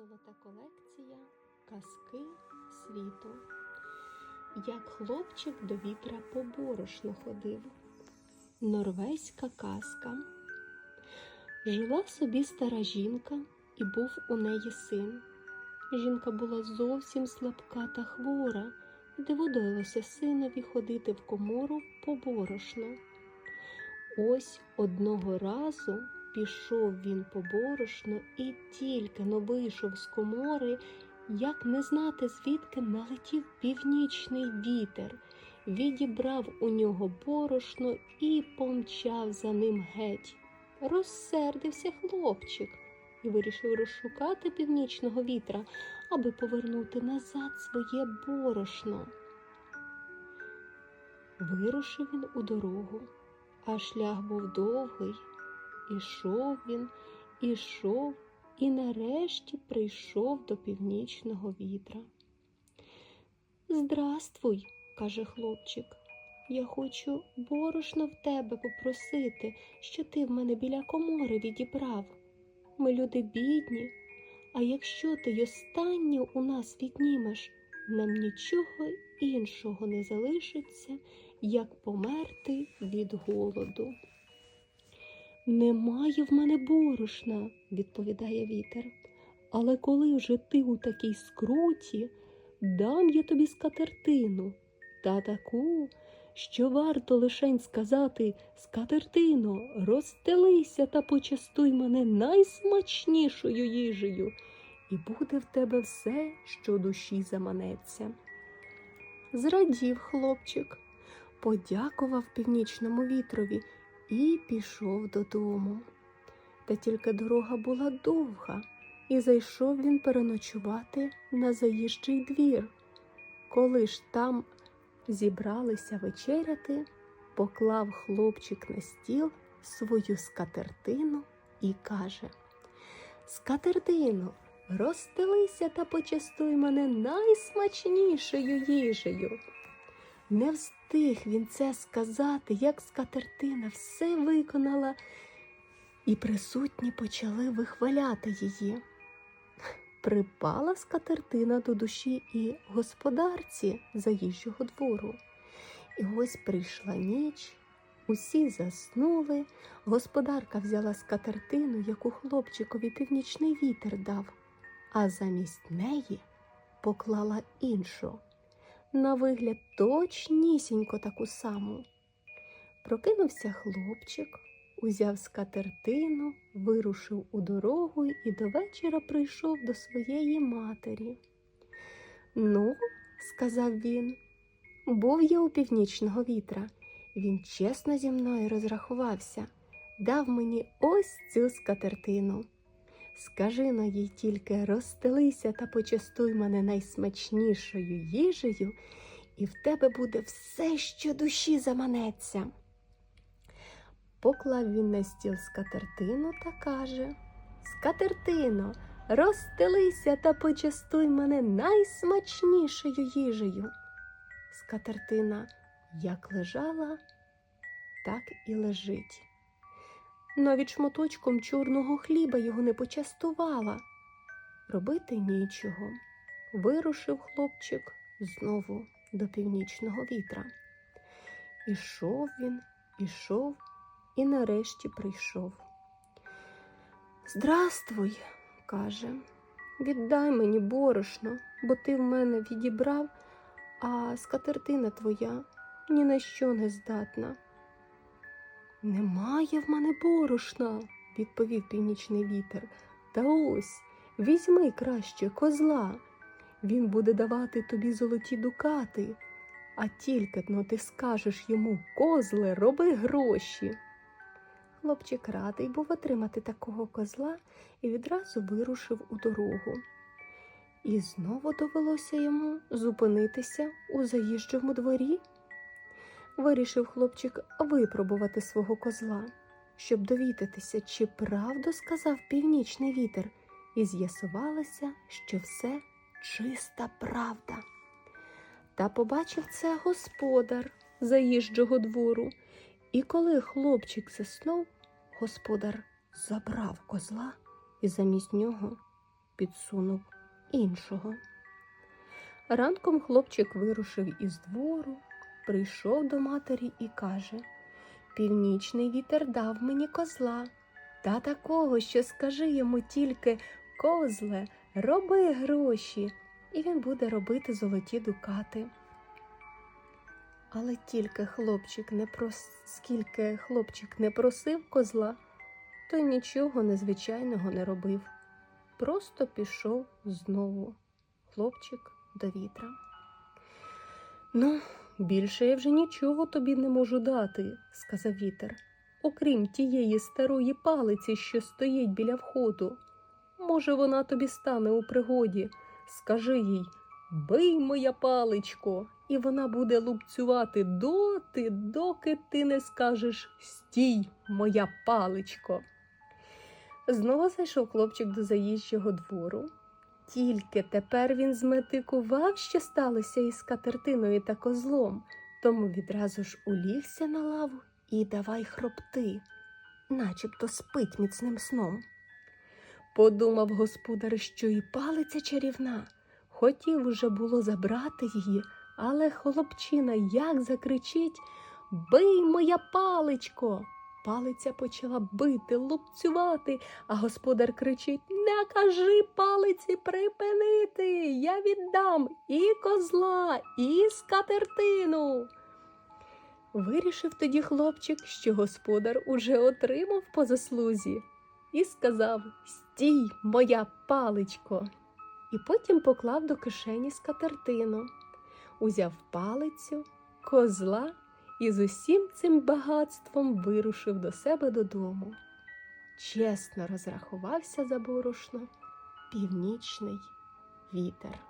Золота колекція Казки світу. Як хлопчик до вітра по борошно ходив. Норвезька казка. Жила собі стара жінка, і був у неї син. Жінка була зовсім слабка та хвора, і доводилося синові ходити в комору по борошно. Ось одного разу пішов він по борошно і тільки но вийшов з комори, як не знати, звідки налетів північний вітер, відібрав у нього борошно і помчав за ним геть. Розсердився хлопчик і вирішив розшукати північного вітра, аби повернути назад своє борошно. Вирушив він у дорогу, а шлях був довгий. Ішов він, ішов і нарешті прийшов до північного вітра. Здравствуй, каже хлопчик. Я хочу борошно в тебе попросити, що ти в мене біля комори відібрав. Ми люди бідні, а якщо ти й останнє у нас віднімеш, нам нічого іншого не залишиться, як померти від голоду. Немає в мене борошна, відповідає вітер. Але коли вже ти у такій скруті, дам я тобі скатертину та таку, що варто лишень сказати скатертино, розстелися та почастуй мене найсмачнішою їжею, і буде в тебе все, що душі заманеться. Зрадів хлопчик, подякував північному вітрові і пішов додому. Та тільки дорога була довга, і зайшов він переночувати на заїжджий двір. Коли ж там зібралися вечеряти, поклав хлопчик на стіл свою скатертину і каже Скатертино, розстелися та почастуй мене найсмачнішою їжею. Не встиг він це сказати, як скатертина все виконала, і присутні почали вихваляти її. Припала скатертина до душі і господарці заїжджого двору. І ось прийшла ніч, усі заснули. Господарка взяла скатертину, яку хлопчикові північний вітер дав, а замість неї поклала іншу на вигляд точнісінько таку саму. Прокинувся хлопчик, узяв скатертину, вирушив у дорогу і до вечора прийшов до своєї матері. Ну, сказав він, був я у північного вітра. Він чесно зі мною розрахувався, дав мені ось цю скатертину. Скажи но їй тільки розстелися та почастуй мене найсмачнішою їжею, і в тебе буде все, що душі заманеться. Поклав він на стіл скатертину та каже Скатертино, розстелися та почастуй мене найсмачнішою їжею. Скатертина як лежала, так і лежить. Навіть шматочком чорного хліба його не почастувала. Робити нічого. Вирушив хлопчик знову до північного вітра. Ішов він, ішов і нарешті прийшов. Здравствуй, каже, віддай мені борошно, бо ти в мене відібрав, а скатертина твоя ні на що не здатна. Немає в мене борошна, відповів північний вітер. Та ось візьми краще козла. Він буде давати тобі золоті дукати, а тільки но ти скажеш йому козле, роби гроші. Хлопчик радий був отримати такого козла і відразу вирушив у дорогу. І знову довелося йому зупинитися у заїжджому дворі. Вирішив хлопчик випробувати свого козла, щоб довідатися, чи правду сказав північний вітер, і з'ясувалося, що все чиста правда. Та побачив це господар заїжджого двору, і коли хлопчик заснув, господар забрав козла і замість нього підсунув іншого. Ранком хлопчик вирушив із двору, прийшов до матері і каже Північний вітер дав мені козла, та такого, що скажи йому тільки козле, роби гроші, і він буде робити золоті дукати. Але тільки хлопчик не прос... скільки хлопчик не просив козла, той нічого незвичайного не робив. Просто пішов знову хлопчик до вітра. Ну, більше я вже нічого тобі не можу дати, сказав вітер, окрім тієї старої палиці, що стоїть біля входу. Може, вона тобі стане у пригоді. Скажи їй Бий, моя паличко, і вона буде лупцювати доти, доки ти не скажеш Стій, моя паличко. Знову зайшов хлопчик до заїжджого двору. Тільки тепер він зметикував, що сталося із катертиною та козлом, тому відразу ж улігся на лаву і давай хропти, начебто спить міцним сном. Подумав господар, що і палиця чарівна. Хотів уже було забрати її, але хлопчина як закричить Бий, моя паличко. Палиця почала бити, лупцювати, а господар кричить Не кажи палиці припинити. Я віддам і козла, і скатертину. Вирішив тоді хлопчик, що господар уже отримав по заслузі, і сказав Стій, моя паличко і потім поклав до кишені скатертину, узяв палицю, козла і з усім цим багатством вирушив до себе додому. Чесно розрахувався за борошно північний вітер.